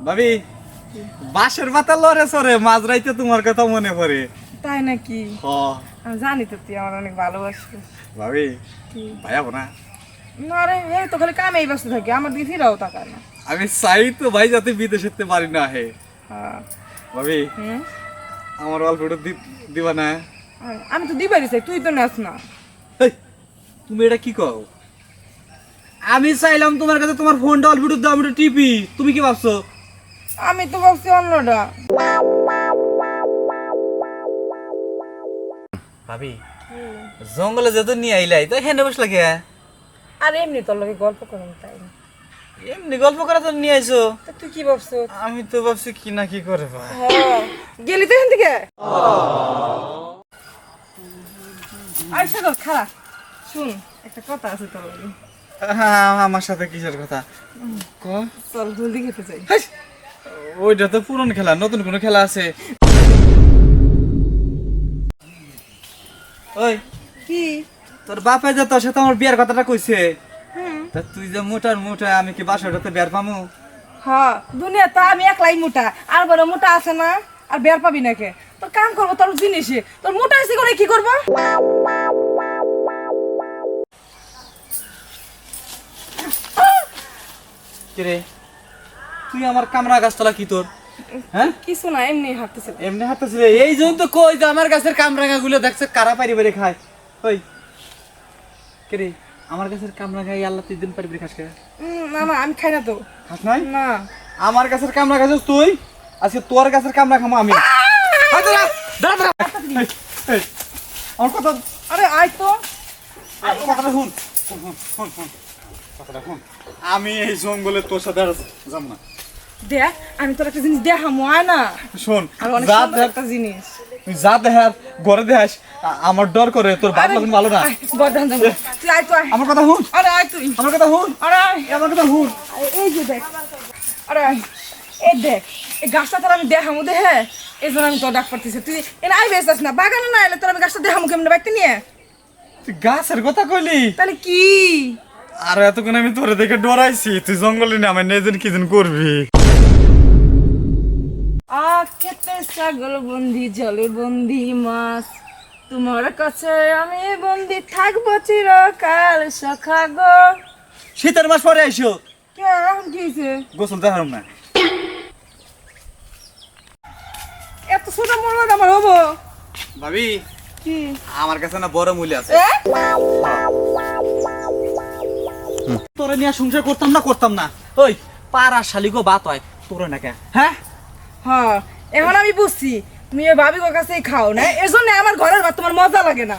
ভাবি বাঁশের পাতা লড়ে সরে মাঝরাইতে তোমার কথা মনে পড়ে। তাই নাকি? হ। জানি তো তুই আমার অনেক ভালোবাসিস। ভাবি? ভাইয়াবো না? না রে এই তো খালি কামেই ব্যস্ত থাকি আমার দিকে ফিরাও তাকায় না। আমি চাই তো ভাই যাতে বিদেশে যেতে পারি না হে। হ্যাঁ। ভাবি? আমার অল্পটা দিবা না? আমি তো দিবারই চাই তুই তো নেস না। তুমি এটা কি কও? আমি চাইলাম তোমার কাছে তোমার ফোনটা অল্প দাও একটু টিপি। তুমি কি ভাবছ? আমি তো ভাবছি অন্যটা। ভাবি জঙ্গলে যেহেতু নিয়ে আইলাই তো হেনে বসলা কে? আর এমনি তোর লগে গল্প করুন তাই। এমনি গল্প করা তো নিয়ে আইছো? তুই কি ভাবছ? আমি তো ভাবছি কি না কি করে ভাই হ্যাঁ। গেলি তো এখান থেকে? আই সাগর খারাপ শুন একটা কথা আছে তোর লগে। হ্যাঁ আমার সাথে কিসের কথা? চল জলদি খেতে চাই ওইটা তো পুরনো খেলা নতুন কোনো খেলা আছে। ওই কি? তোর বাপে যে তোর সাথে আমার বিয়ার কথাটা কইছে তা তুই যে মোটার মোটা আমি কি বাসাটাতে বিয়ার পামু? হ্যাঁ দুনিয়া তো আমি একলাই মোটা আর বড় মোটা আছে না আর বের পাবি না কে? তোর কাম করব তোর জিনিসে। তোর মোটা এসে করে কি করব? কিরে? তুই আমার কামরা গাছতলা কি তোর? হ্যাঁ? কিছু না এমনি হাঁটতেছে। এমনি হাঁটতেছিলে এই জন্য তো কই যে আমার গাছের কামরাঙা গুলো দেখছে কারা পারি পারি খায়। ওই। আমার গাছের কামরাঙা এই আল্লাহ তুই দিন পারি পারি খাস কে? না না আমি খাই না তো। খাস নাই? না। আমার গাছের কামরা তুই? আজকে তোর গাছের কামরা খামো আমি। দাঁড়া, দাঁড়া, আমার কথা আরে আয় তো। কথাটা শুন। শুন, শুন, শুন, শুন। কথাটা শুন। আমি এই জঙ্গলে তোর সাথে আর যাব না। দেখ আমি তোর একটা জিনিস দেখামো আয় না। শোন যা দেখ একটা জিনিস। তুই যা দেখার ঘরে দেখাস আমার ডর করে তোর বাপ আরে, ভালো না। তুই আয় আমার কথা শুন। আরে আয় তুই। আমার কথা শুন। আরে আমার কথা শুন। আরে এই যে দেখ। আরে এই দেখ এই গাছটা তোর আমি দেখামো দেখে এই জন্য আমি তোর ডাক পারতেছি। তুই এনে আই বেসাস না। বাগানে না এলে তোর আমি গাছটা দেখামো কেমন বাইতে নিয়ে? তুই গাছের কথা কইলি? তাহলে কি? আর এতক্ষণ আমি তোরে দেখে ডরাইছি। তুই জঙ্গলে না আমার নেজন কি করবি। আ খেতে ছাগল বন্দি জলে বন্দি মাছ। তোমার কাছে আমি বন্দি থাকব চিরকাল সখা গো শীতের মাস পরে আইসো। কে এখন কি হয়েছে গোসল দেখার না। এত ছোট মনে আমার হব। ভাবি কি? আমার কাছে না বড় মূল্য আছে? তোরে নিয়ে সংসার করতাম না করতাম না। ওই পাড়া শালিগো বাত হয় তোরে না কে হ্যাঁ? হ্যাঁ এখন আমি বুঝছি। তুমি ওই ভাবি কাছেই খাও, না? এর জন্য আমার ঘরের ভাত তোমার মজা লাগে না।